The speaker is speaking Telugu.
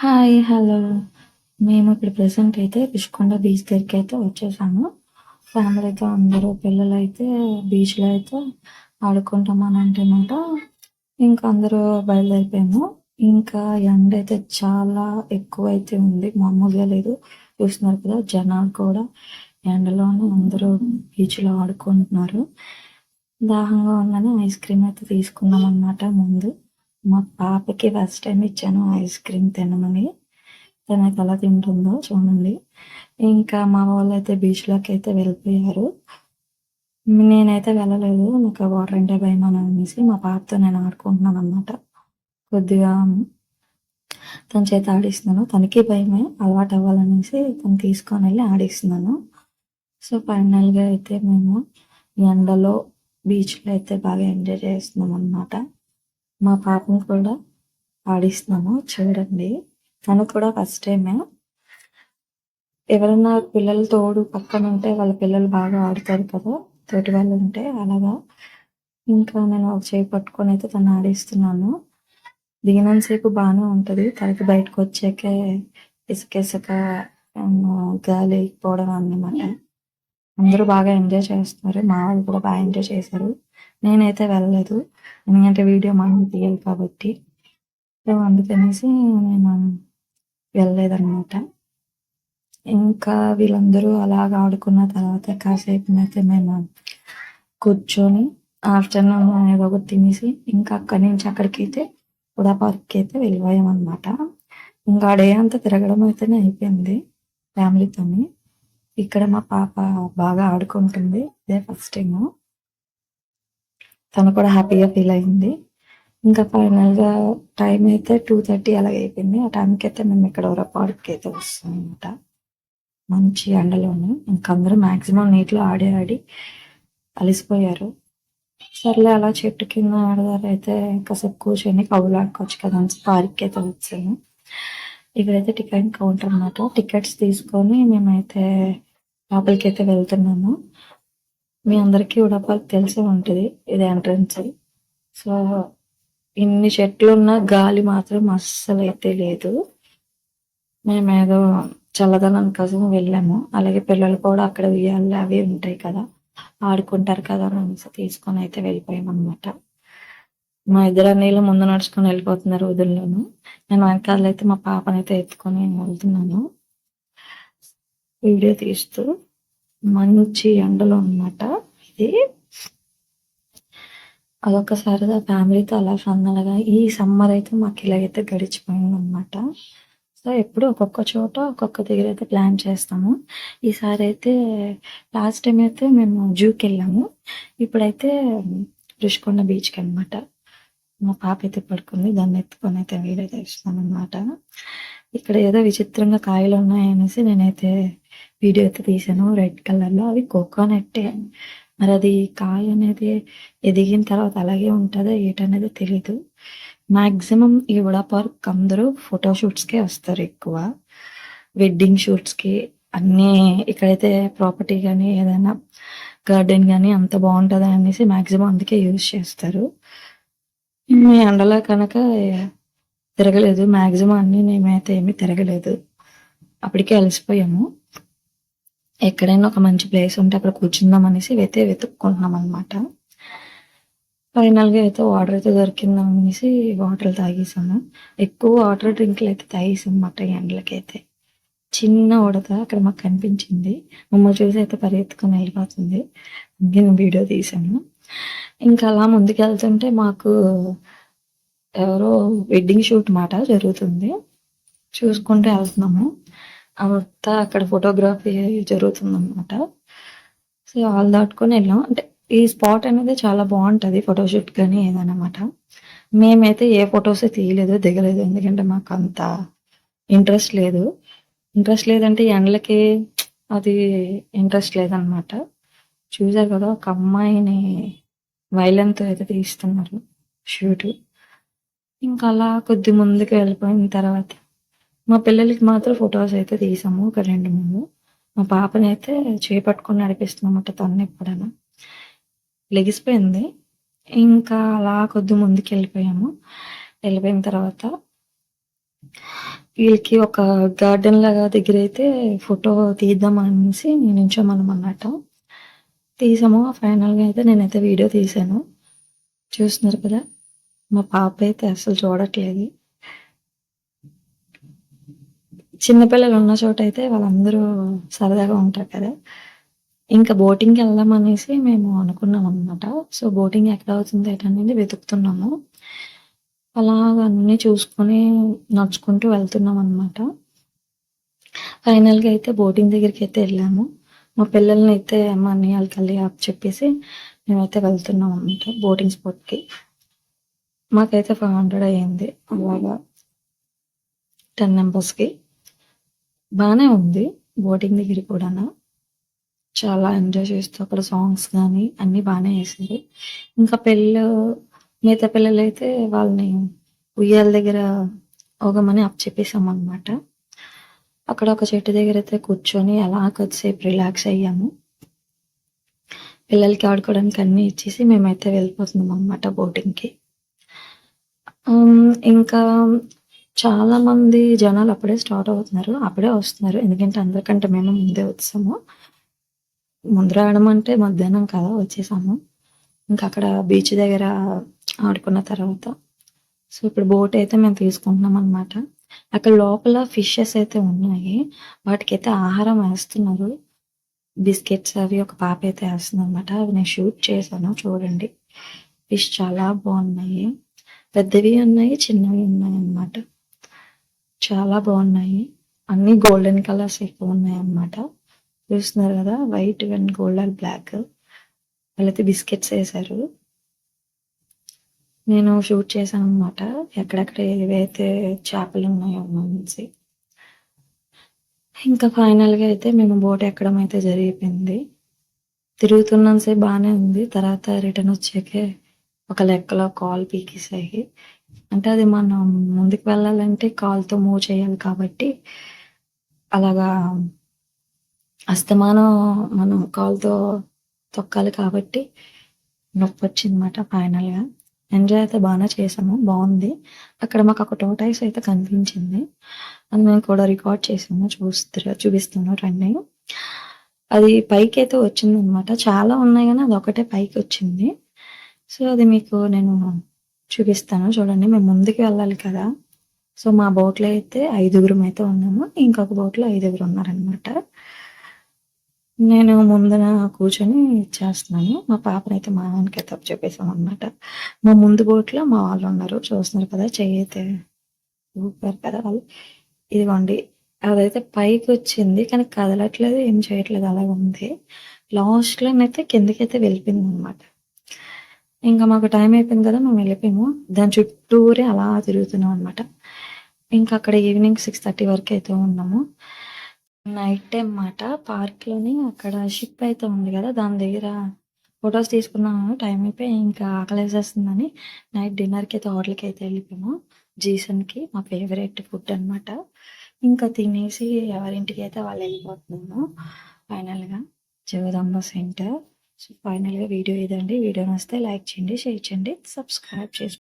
Hi hello. మేము ఇప్పుడు ప్రెసెంట్ అయితే రుషికొండ బీచ్ దగ్గరికి అయితే వచ్చేసాము. ఫ్యామిలీతో అందరూ పిల్లలు అయితే బీచ్లో అయితే ఆడుకుంటామని అంటేనట ఇంకా అందరూ బయలుదేరిపోయాము. ఇంకా ఎండ అయితే చాలా ఎక్కువ అయితే ఉంది. మామూలుగా లేదు. చూస్తున్నారు కదా జనాలు కూడా ఎండలోనే అందరూ బీచ్లో ఆడుకుంటున్నారు. దాహంగా ఉందని ఐస్ క్రీమ్ అయితే తీసుకున్నాం అన్నమాట ముందు. మా పాపకి ఫస్ట్ టైం ఇచ్చాను ఐస్ క్రీమ్ తినమని. తనకు అలా తింటుందో చూడండి. ఇంకా మా వాళ్ళు అయితే బీచ్లోకి అయితే వెళ్ళిపోయారు. నేనైతే వెళ్ళలేదు నాకు వాటర్ అంటే భయం అని అనేసి మా పాపతో నేను ఆడుకుంటున్నాను అనమాట కొద్దిగా తన చేత ఆడిస్తున్నాను. తనకి భయమే అలవాటు అవ్వాలనేసి తను తీసుకొని వెళ్ళి ఆడిస్తున్నాను. సో ఫైనల్గా అయితే మేము ఎండలో బీచ్లో అయితే బాగా ఎంజాయ్ చేస్తున్నాం అనమాట మా పాపను కూడా ఆడిస్తున్నాము చూడండి. తను కూడా ఫస్ట్ టైమే ఎవరైనా పిల్లలు తోడు పక్కన ఉంటే వాళ్ళ పిల్లలు బాగా ఆడుతారు కదా. తోటి వాళ్ళు ఉంటే అలాగా. ఇంకా నేను ఒక చేయి పట్టుకొని అయితే తను ఆడిస్తున్నాను. దిగినంతసేపు బాగానే ఉంటుంది. తనకి బయటకు వచ్చాకే ఇసుక ఇసుక గాలి పోవడం అన్నమాట. అందరూ బాగా ఎంజాయ్ చేస్తున్నారు. మా వాళ్ళు కూడా బాగా ఎంజాయ్ చేశారు. నేనైతే వెళ్ళలేదు. ఎందుకంటే వీడియో మనం తీయాలి కాబట్టి. సో అందుకనేసి నేను వెళ్ళలేదన్నమాట. ఇంకా వీళ్ళందరూ అలాగ ఆడుకున్న తర్వాత కాసేపు అయితే మేము కూర్చొని ఆఫ్టర్నూన్ ఏదో ఒకటి తినేసి ఇంకా అక్కడి నుంచి అక్కడికి అయితే కూడా పార్క్కి అయితే వెళ్ళిపోయాం అనమాట ఇంకా డే అంతా తిరగడం అయితేనే అయిపోయింది ఫ్యామిలీతోని. ఇక్కడ మా పాప బాగా ఆడుకుంటుంది. ఇదే ఫస్ట్ టైం తను కూడా హ్యాపీగా ఫీల్ అయింది. ఇంకా ఫైనల్గా టైం అయితే టూ థర్టీ అలాగే అయిపోయింది. ఆ టైంకి అయితే మేము ఇక్కడ పార్క్కి అయితే వస్తాం అనమాట మంచి ఎండలోనే. ఇంకా అందరూ మ్యాక్సిమం నీటిలో ఆడి ఆడి అలసిపోయారు. సర్లే అలా చెట్టు కింద ఆడదారు అయితే కాసేపు కూర్చొని కబులు ఆడుకోవచ్చు కదా అని పార్క్కి అయితే వచ్చాము. ఇక్కడైతే టికెట్ కౌంటర్ అనమాట టికెట్స్ తీసుకొని మేమైతే లోపలికి అయితే వెళ్తున్నాము. మీ అందరికీ ఉడపాలు తెలిసే ఉంటుంది ఇది ఎంట్రన్స్ సో ఇన్ని చెట్లు ఉన్న గాలి మాత్రం అస్సలు అయితే లేదు. మేము ఏదో చల్లదనం కోసం వెళ్ళాము. అలాగే పిల్లలు కూడా అక్కడ ఉయ్యాలి అవి ఉంటాయి కదా ఆడుకుంటారు కదా అనేసి తీసుకొని అయితే వెళ్ళిపోయాం అనమాట మా ఇద్దరు అన్నీళ్ళు ముందు నడుచుకొని వెళ్ళిపోతున్నారు వదుల్లోను. నేను వెనకాల అయితే మా పాపనైతే ఎత్తుకొని వెళ్తున్నాను. వీడియో తీస్తూ మంచి ఎండలో అనమాట ఇది. అదొక సరదా ఫ్యామిలీతో అలా ఫన్నలుగా ఈ సమ్మర్ అయితే మాకు ఇలాగైతే గడిచిపోయిందనమాట సో ఎప్పుడు ఒక్కొక్క చోట ఒక్కొక్క దగ్గర అయితే ప్లాన్ చేస్తాము. ఈసారి అయితే లాస్ట్ టైం అయితే మేము జూకి వెళ్ళాము. ఇప్పుడైతే రుషికొండ బీచ్కి అనమాట మా పాప అయితే పడుకుంది. దాన్ని ఎత్తుకొని అయితే వీడియో తెస్తాను అనమాట ఇక్కడ ఏదో విచిత్రంగా కాయలు ఉన్నాయనేసి నేనైతే వీడియో అయితే తీసాను రెడ్ కలర్లో అవి కోకోనట్టే మరి అది కాయ అనేది ఎదిగిన తర్వాత అలాగే ఉంటుందో ఏటనేది తెలీదు. మాక్సిమం ఈ వడా పార్క్ అందరూ ఫోటోషూట్స్కే వస్తారు ఎక్కువ. వెడ్డింగ్ షూట్స్కి అన్నీ ఇక్కడైతే ప్రాపర్టీ కానీ ఏదైనా గార్డెన్ కానీ అంత బాగుంటుంది అనేసి మాక్సిమం అందుకే యూజ్ చేస్తారు. మీ ఎండలో కనుక తిరగలేదు. మాక్సిమం అన్ని మేమైతే ఏమీ తిరగలేదు. అప్పటికే అలసిపోయాము. ఎక్కడైనా ఒక మంచి ప్లేస్ ఉంటే అక్కడ కూర్చుందాం అనేసి అయితే వెతుక్కుంటున్నాం అనమాట ఫైనల్గా అయితే వాటర్ అయితే దొరికిందాం అనేసి వాటర్ తాగేసాము. ఎక్కువ వాటర్ డ్రింక్లు అయితే తాగేసాం అన్నమాట ఎండలకైతే. చిన్న ఉడత అక్కడ మాకు కనిపించింది. మమ్మల్ని చూసి అయితే పరిగెత్తుకొని వెళ్ళిపోతుంది. నేను వీడియో తీసాను. ఇంకా అలా ముందుకు వెళ్తుంటే మాకు ఎవరో వెడ్డింగ్ షూట్ మాట జరుగుతుంది. చూసుకుంటూ వెళ్తున్నాము. అంతా అక్కడ ఫోటోగ్రఫీ జరుగుతుందన్నమాట. సో ఆల్ దాటుకొని వెళ్ళాం. అంటే ఈ స్పాట్ అనేది చాలా బాగుంటుంది ఫోటోషూట్ కానీ ఏదన్నమాట. మేమైతే ఏ ఫొటోస్ తీయలేదు దిగలేదు. ఎందుకంటే మాకు అంత ఇంట్రెస్ట్ లేదు. ఇంట్రెస్ట్ లేదంటే ఎండలకి అది ఇంట్రెస్ట్ లేదనమాట చూసారు కదా ఒక అమ్మాయిని వైలెన్తో అయితే తీస్తున్నారు షూట్ ఇంకా అలా కొద్ది ముందుకు వెళ్ళిపోయిన తర్వాత మా పిల్లలకి మాత్రం ఫొటోస్ అయితే తీసాము ఒక రెండు మూడు. మా పాపని అయితే చేపట్టుకొని నడిపిస్తున్నామట తను ఎప్పుడైనా. లెగిసిపోయింది. ఇంకా అలా కొద్ది ముందుకు వెళ్ళిపోయాము. వెళ్ళిపోయిన తర్వాత వీళ్ళకి ఒక గార్డెన్ లాగా దగ్గర అయితే ఫోటో తీద్దామనేసి అనేసి నించోమన్నాం తీసాము. ఫైనల్గా అయితే నేనైతే వీడియో తీసాను చూస్తున్నారు కదా మా పాప అయితే అసలు చూడట్లేదు. చిన్నపిల్లలు ఉన్న చోట అయితే వాళ్ళందరూ సరదాగా ఉంటారు కదా. ఇంకా బోటింగ్కి వెళ్దాం అనేసి మేము అనుకున్నాం అనమాట సో బోటింగ్ ఎక్కడ అవుతుంది అనేది వెతుకుతున్నాము. అలాగ అన్నీ చూసుకొని నడుచుకుంటూ వెళ్తున్నాం అనమాట ఫైనల్గా అయితే బోటింగ్ దగ్గరికి అయితే వెళ్ళాము. మా పిల్లల్ని అయితే మా అన్నయ్యకి వెళ్ళి అప్ చెప్పేసి మేమైతే వెళ్తున్నాం అనమాట బోటింగ్ స్పాట్కి మాకైతే ఫైవ్ హండ్రెడ్ అయ్యింది అలాగా. టెన్ మెంబర్స్కి బాగానే ఉంది బోటింగ్ దగ్గర కూడా చాలా ఎంజాయ్ చేస్తూ అక్కడ సాంగ్స్ కానీ అన్నీ బాగానే వేసింది ఇంకా పెళ్ళి మిగతా పిల్లలు అయితే వాళ్ళని ఉయ్యాల దగ్గర ఒగమని అప్ చెప్పేసాం అనమాట అక్కడ ఒక చెట్టు దగ్గర అయితే కూర్చొని అలా కొద్దిసేపు రిలాక్స్ అయ్యాము. పిల్లలకి ఆడుకోవడానికి అన్నీ ఇచ్చేసి మేమైతే వెళ్ళిపోతున్నాం అనమాట బోటింగ్కి ఇంకా చాలా మంది జనాలు అప్పుడే స్టార్ట్ అవుతున్నారు అప్పుడే వస్తున్నారు. ఎందుకంటే అందరికంటే మేము ముందే వచ్చాము. ముందు రావడం అంటే మధ్యాహ్నం కదా వచ్చేసాము. ఇంకా అక్కడ బీచ్ దగ్గర ఆడుకున్న తర్వాత. సో ఇప్పుడు బోట్ అయితే మేము తీసుకుంటున్నాం అనమాట అక్కడ లోపల ఫిషెస్ అయితే ఉన్నాయి. వాటికైతే ఆహారం వేస్తున్నారు. బిస్కెట్స్ అవి ఒక పాప అయితే వేస్తుంది అనమాట అవి నేను షూట్ చేశాను చూడండి. ఫిష్ చాలా బాగున్నాయి. పెద్దవి ఉన్నాయి చిన్నవి ఉన్నాయి అన్నమాట. చాలా బాగున్నాయి. అన్ని గోల్డెన్ కలర్స్ ఎక్కువ ఉన్నాయి అన్నమాట చూస్తున్నారు కదా white and gold and black. వాళ్ళైతే బిస్కెట్స్ వేశారు. నేను షూట్ చేశాను అనమాట ఎక్కడెక్కడ ఏవైతే చేపలు ఉన్నాయో నుంచి. ఇంకా ఫైనల్గా అయితే మేము బోట్ ఎక్కడం అయితే జరిగిపోయింది. తిరుగుతున్నంతసేపు బాగానే ఉంది. తర్వాత రిటర్న్ వచ్చాకే ఒక లెక్కలో కాల్ పీకేసాయి. అంటే అది మనం ముందుకు వెళ్ళాలంటే కాల్తో మూవ్ చేయాలి కాబట్టి అలాగా అస్తమానం మనం కాల్తో తొక్కాలి కాబట్టి నొప్పి వచ్చిందన్నమాట ఫైనల్గా ఎంజాయ్ అయితే బాగానే చేసాము బాగుంది. అక్కడ మాకు ఒక టోటైస్ అయితే కనిపించింది. అది నేను కూడా రికార్డ్ చేసాము చూస్తా చూపిస్తాను రండి. అది పైకి అయితే వచ్చింది అనమాట చాలా ఉన్నాయి కానీ అది ఒకటే పైకి వచ్చింది. సో అది మీకు నేను చూపిస్తాను. చూడండి మేము ముందుకు వెళ్ళాలి కదా. సో మా బోట్లో అయితే ఐదుగురం అయితే ఉన్నాము. ఇంకొక బోట్లో ఐదుగురు ఉన్నారనమాట నేను ముందున కూర్చొని చేస్తున్నాను. మా పాపనైతే మా ఆయనకి తప్పు చెప్పేసాం అనమాట మా ముందు బోట్లో మా వాళ్ళు ఉన్నారు. చూస్తున్నారు కదా చెయ్యి అయితే ఊపారు కదా వాళ్ళు. ఇదిగోండి అదైతే పైకి వచ్చింది కానీ కదలట్లేదు ఏం చేయట్లేదు అలాగ ఉంది. లాస్ట్లోనైతే కిందకైతే వెళ్ళిపోయింది అనమాట ఇంకా మాకు టైం అయిపోయింది కదా మేము వెళ్ళిపోయాము. దాని చుట్టూరే అలా తిరుగుతున్నాం అనమాట ఇంకా అక్కడ ఈవినింగ్ సిక్స్ థర్టీ వరకు అయితే ఉన్నాము. నైట్ టైం మాట పార్క్లోని అక్కడ షిప్ అయితే ఉంది కదా దాని దగ్గర ఫొటోస్ తీసుకున్నాము. టైం అయిపోయి ఇంకా ఆకలేసేస్తుందని నైట్ డిన్నర్కి అయితే హోటల్కి అయితే వెళ్ళిపోయాము. జీసన్కి మా ఫేవరెట్ ఫుడ్ అనమాట ఇంకా తినేసి ఎవరింటికి అయితే వాళ్ళు వెళ్ళిపోతున్నాము. ఫైనల్గా జగదాంబ సెంటర్. సో ఫైనల్గా వీడియో ఇదండి. వీడియో నచ్చితే లైక్ చేయండి షేర్ చేయండి సబ్స్క్రైబ్ చేసుకోండి.